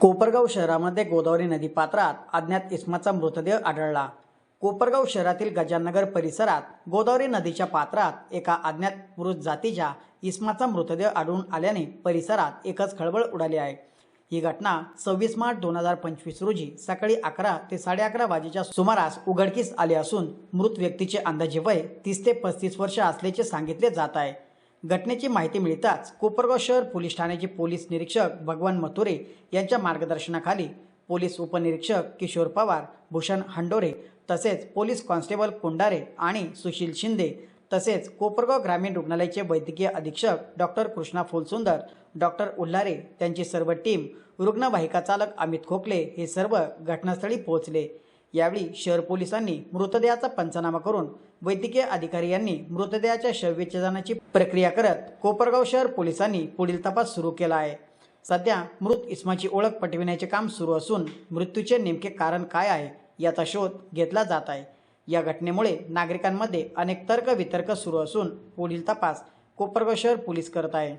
कोपरगाव शहरामध्ये गोदावरी नदी पात्रात अज्ञात इस्माचा मृतदेह आढळला. कोपरगाव शहरातील गजाननगर परिसरात गोदावरी नदीच्या पात्रात एका अज्ञात पुरुष जातीच्या इस्माचा मृतदेह आढळून आल्याने परिसरात एकच खळबळ उडाली आहे. ही घटना सव्वीस मार्च दोन हजार पंचवीस रोजी सकाळी अकरा ते साडे अकरा वाजेच्या सुमारास उघडकीस आली असून मृत व्यक्तीचे अंदाजे वय तीस ते पस्तीस वर्ष असल्याचे सांगितले जात आहे. घटनेची माहिती मिळताच कोपरगाव शहर पोलीस ठाण्याचे पोलीस निरीक्षक भगवान मथुरे यांच्या मार्गदर्शनाखाली पोलीस उपनिरीक्षक किशोर पवार भूषण हंडोरे तसेच पोलीस कॉन्स्टेबल कोंडारे आणि सुशील शिंदे तसेच कोपरगाव ग्रामीण रुग्णालयाचे वैद्यकीय अधीक्षक डॉक्टर कृष्णा फुलसुंदर डॉक्टर उल्हारे त्यांची सर्व टीम रुग्णवाहिका चालक अमित खोकले हे सर्व घटनास्थळी पोहोचले. यावेळी शहर पोलिसांनी मृतदेहाचा पंचनामा करून वैद्यकीय अधिकारी यांनी मृतदेहाच्या शवविच्छेदनाची प्रक्रिया करत कोपरगाव शहर पोलिसांनी पुढील तपास सुरू केला आहे. सध्या मृत इस्माची ओळख पटविण्याचे काम सुरू असून मृत्यूचे नेमके कारण काय आहे याचा शोध घेतला जात आहे. या घटनेमुळे नागरिकांमध्ये अनेक तर्क वितर्क सुरू असून पुढील तपास कोपरगाव शहर पोलीस करत आहे.